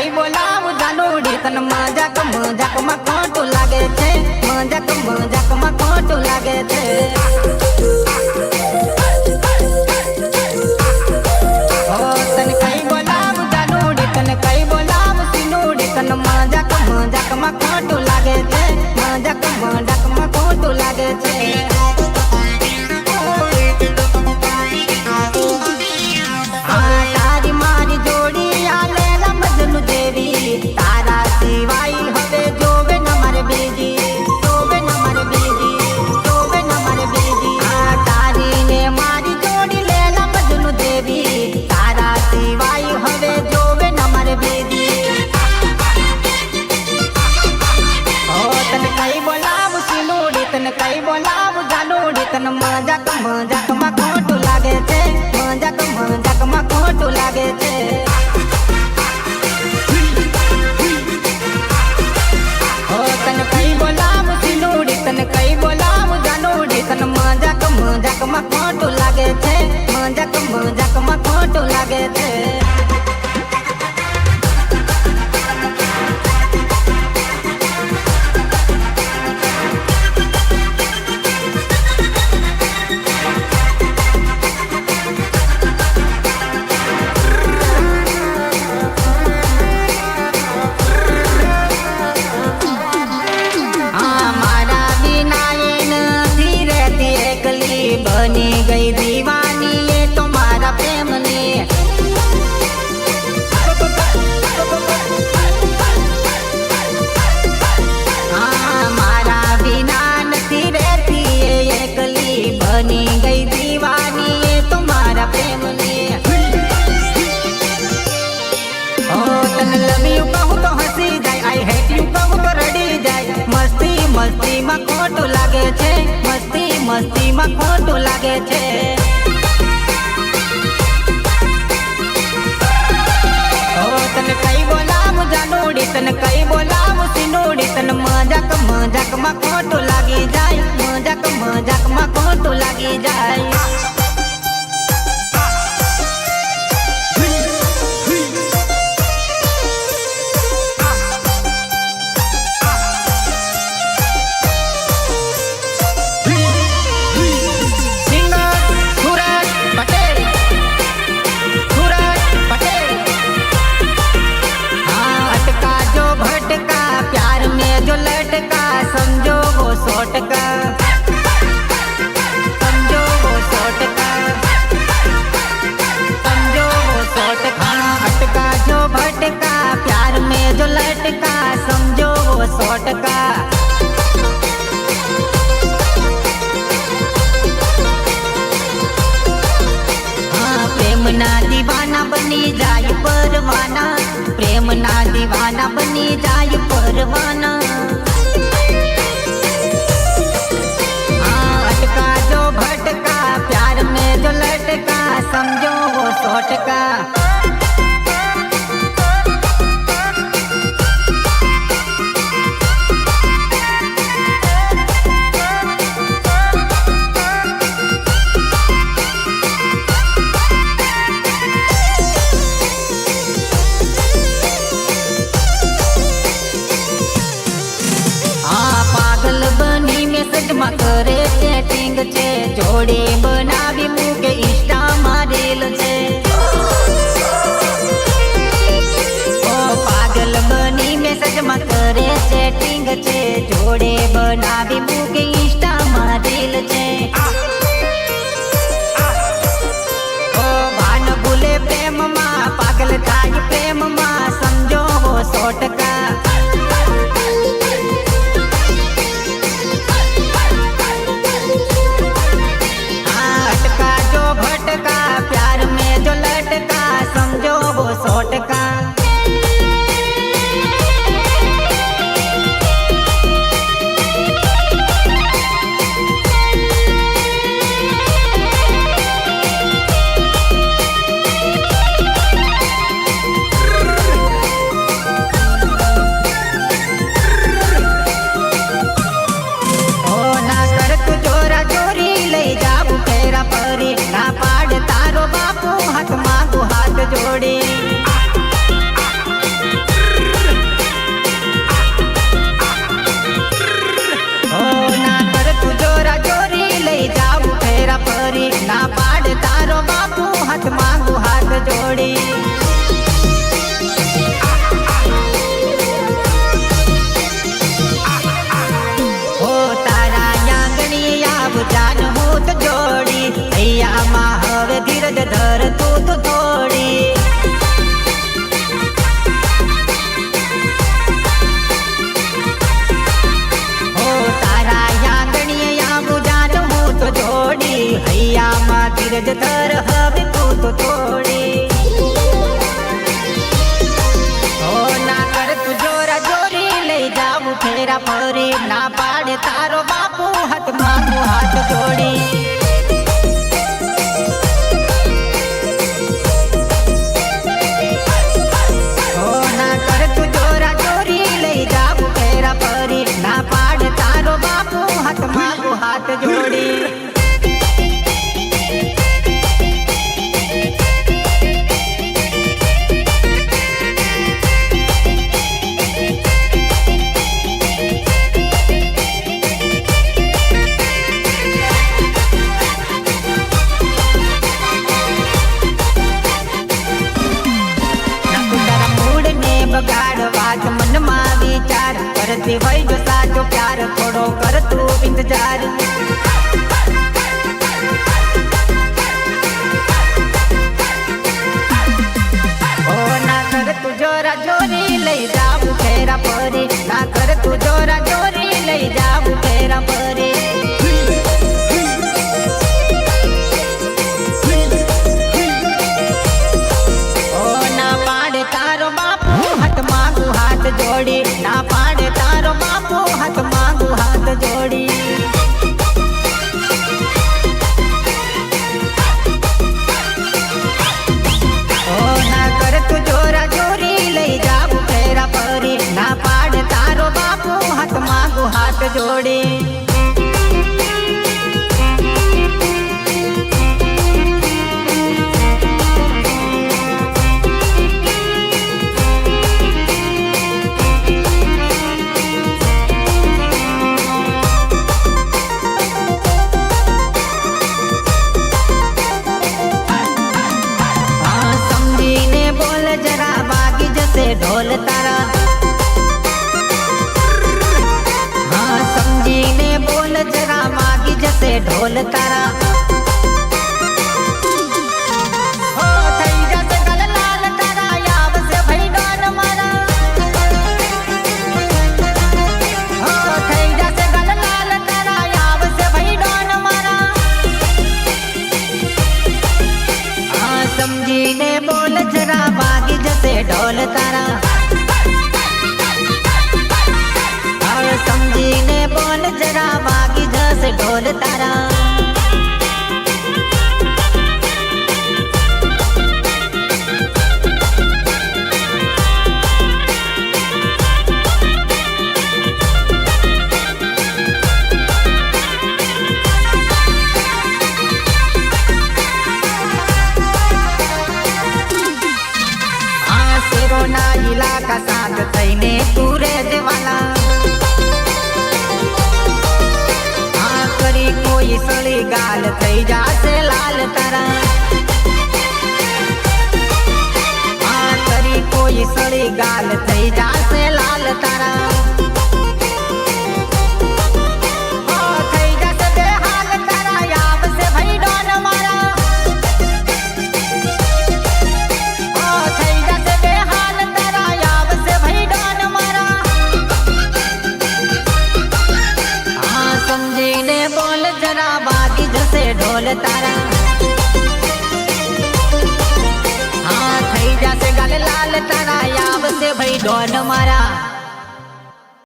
ભાઈ બોલાવ જાનુડી તન મજાક મજાકમાં ખોટું લાગે છે. મજાક મજાકમાં ખોટું લાગે છે. તને કઈ બોલાવું? જાનું ઢીકન મજાક, મજાકમાં ખોટું લાગે છે. મજાક, મજાકમાં ખોટું લાગે છે. મસ્તીમાં ખોટું લાગે છે. મસ્તી, મસ્તીમાં ખોટું લાગે છે. તને કઈ બોલામ જાનુડી તને કઈ બોલામ સિનુડી તને મજાક મજાક, મજાકમાં ખોટું દીવાના બની જાય પરવાના, પ્રેમના દીવાના બની જાય પરવાના. ભટકા, પ્યાર મેં જો લટકા, સમજો હો સો ટકા. માં કરે સેટિંગ છે. જોડી બનાવી મૂકે ઇન્સ્ટામાં રીલ છે. પાગલ બની મેસેજમાં કરે સેટિંગ છે. જોડે બનાવી મૂકે જ તારા મને હોય જો સાચો પ્યાર થોડો કર તું ઇંતજાર ના કર તું જોરા જોરી, લઈ જાવું ફેરા પરી. ના કર તું જોરા જોરી બોલ તારા. હા સમજીને બોલ જરા માગી જશે ઢોલ તારા. ગાલ થઈ જાશે લાલ તારા. કોઈ સળી ગાલ મન મારા